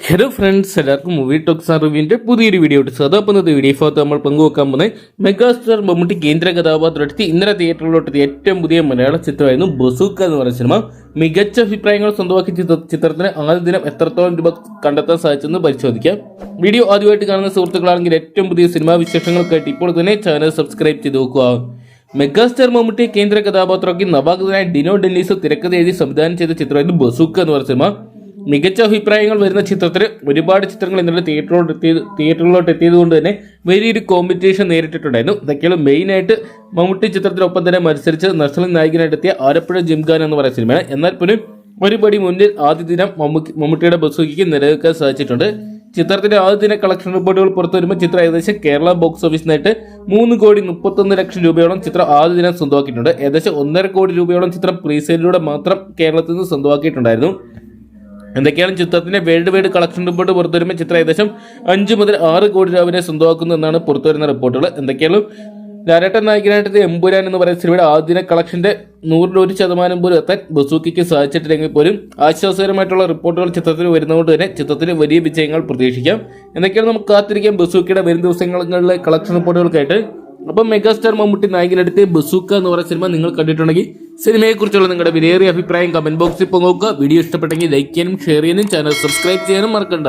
Hello friends എല്ലാവർക്കും movie talks റിവ്യൂവിന്റെ പുതിയൊരു വീഡിയോ ഇട്ട് അപ്പോൾ ഇന്നത്തെ വീഡിയോ ഭാഗത്ത് നമ്മൾ പങ്കുവെക്കാൻ പോകുന്നത് മെഗാസ്റ്റാർ മമ്മൂട്ടി കേന്ദ്ര കഥാപാത്രമെടുത്ത് ഇന്നലെ തിയേറ്ററിലോട്ട് ഏറ്റവും പുതിയ മലയാള ചിത്രമായിരുന്നു ബസൂക്ക എന്ന് പറയുന്ന സിനിമ മികച്ച അഭിപ്രായങ്ങൾ സ്വന്തമാക്കി ചിത്ര- ചിത്രത്തിന് ആദ്യ ദിനം എത്രത്തോളം രൂപ കണ്ടെത്താൻ സാധിച്ചെന്ന് പരിശോധിക്കാം. വീഡിയോ ആദ്യമായിട്ട് കാണുന്ന സുഹൃത്തുക്കളാണെങ്കിൽ ഏറ്റവും പുതിയ സിനിമാ വിശേഷങ്ങൾക്കായിട്ട് ഇപ്പോൾ തന്നെ ചാനൽ സബ്സ്ക്രൈബ് ചെയ്ത് നോക്കുക മെഗാസ്റ്റാർ മമ്മൂട്ടി കേന്ദ്ര കഥാപാത്രമാക്കി നവാഗതനായ ഡിനോ ഡെന്നീസ് തിരക്കഥ എഴുതി സംവിധാനം ചെയ്ത ചിത്രമായിരുന്നു ബസൂക്ക എന്ന് പറയുന്ന സിനിമ മികച്ച അഭിപ്രായങ്ങൾ വരുന്ന ചിത്രത്തിന് ഒരുപാട് ചിത്രങ്ങൾ ഇന്നലെ തിയേറ്ററിലോട്ട് എത്തിയത് തിയേറ്ററിലോട്ട് എത്തിയത് കൊണ്ട് തന്നെ വലിയൊരു കോമ്പറ്റീഷൻ നേരിട്ടിട്ടുണ്ടായിരുന്നു. ഇതൊക്കെയാണ് മെയിനായിട്ട് മമ്മൂട്ടി ചിത്രത്തിനൊപ്പം തന്നെ മത്സരിച്ച് നസ്ലിൻ നായകനായിട്ടെത്തിയ ആലപ്പുഴ ജിംഖാൻ എന്ന് പറയുന്ന സിനിമയാണ് എന്നാൽ പോലും ഒരുപടി മുന്നിൽ ആദ്യ ദിനം മമ്മൂക്കി മമ്മൂട്ടിയുടെ ബസൂക്കിക്ക് നിലനിൽക്കാൻ സാധിച്ചിട്ടുണ്ട്. ചിത്രത്തിന്റെ ആദ്യ ദിന കളക്ഷൻ റിപ്പോർട്ടുകൾ പുറത്തു വരുമ്പോൾ ചിത്രം ഏകദേശം കേരള ബോക്സ് ഓഫീസിനായിട്ട് മൂന്ന് കോടി മുപ്പത്തൊന്ന് ലക്ഷം രൂപയോളം ചിത്രം ആദ്യ ദിനം സ്വന്തമാക്കിയിട്ടുണ്ട്. ഏകദേശം ഒന്നര കോടി രൂപയോളം ചിത്രം പ്രീസെയിലൂടെ മാത്രം കേരളത്തിൽ നിന്ന് സ്വന്തമാക്കിയിട്ടുണ്ടായിരുന്നു. എന്തൊക്കെയാണ് ചിത്രത്തിന്റെ വേൾഡ് വൈഡ് കളക്ഷൻ റിപ്പോർട്ട് പുറത്തുവരുമ്പോൾ ചിത്രം ഏകദേശം അഞ്ച് മുതൽ ആറ് കോടി രൂപ സ്വന്തമാക്കുന്നു എന്നാണ് പുറത്തുവരുന്ന റിപ്പോർട്ടുകൾ. എന്തൊക്കെയാണ്? ലാലേട്ടൻ നായകനായിട്ട് എമ്പുരാൻ എന്ന് പറയുന്ന സിനിമയുടെ ആദ്യ കളക്ഷന്റെ നൂറിൽ ഒരു ശതമാനം പോലും എത്താൻ ബസൂക്കിക്ക് സാധിച്ചിട്ടില്ലെങ്കിൽ പോലും ആശ്വാസകരമായിട്ടുള്ള റിപ്പോർട്ടുകൾ ചിത്രത്തിൽ വരുന്നതുകൊണ്ട് തന്നെ ചിത്രത്തിന് വലിയ വിജയങ്ങൾ പ്രതീക്ഷിക്കാം. എന്തൊക്കെയാണ് നമുക്ക് കാത്തിരിക്കാം ബസൂക്കിയുടെ വരും ദിവസങ്ങളിലെ കളക്ഷൻ റിപ്പോർട്ടുകൾക്കായിട്ട്. അപ്പം മെഗാസ്റ്റാർ മമ്മൂട്ടി നായകനടുത്ത് ബസൂക്ക എന്ന് പറയുന്ന സിനിമ നിങ്ങൾ കണ്ടിട്ടുണ്ടെങ്കിൽ സിനിമയെക്കുറിച്ചുള്ള നിങ്ങളുടെ വിലയേറിയ അഭിപ്രായം കമന്റ് ബോക്സിൽ പങ്കുവെക്കുക വീഡിയോ ഇഷ്ടപ്പെട്ടെങ്കിൽ ലൈക്ക് ചെയ്യാനും ഷെയർ ചെയ്യാനും ചാനൽ സബ്സ്ക്രൈബ് ചെയ്യാനും മറക്കണ്ട.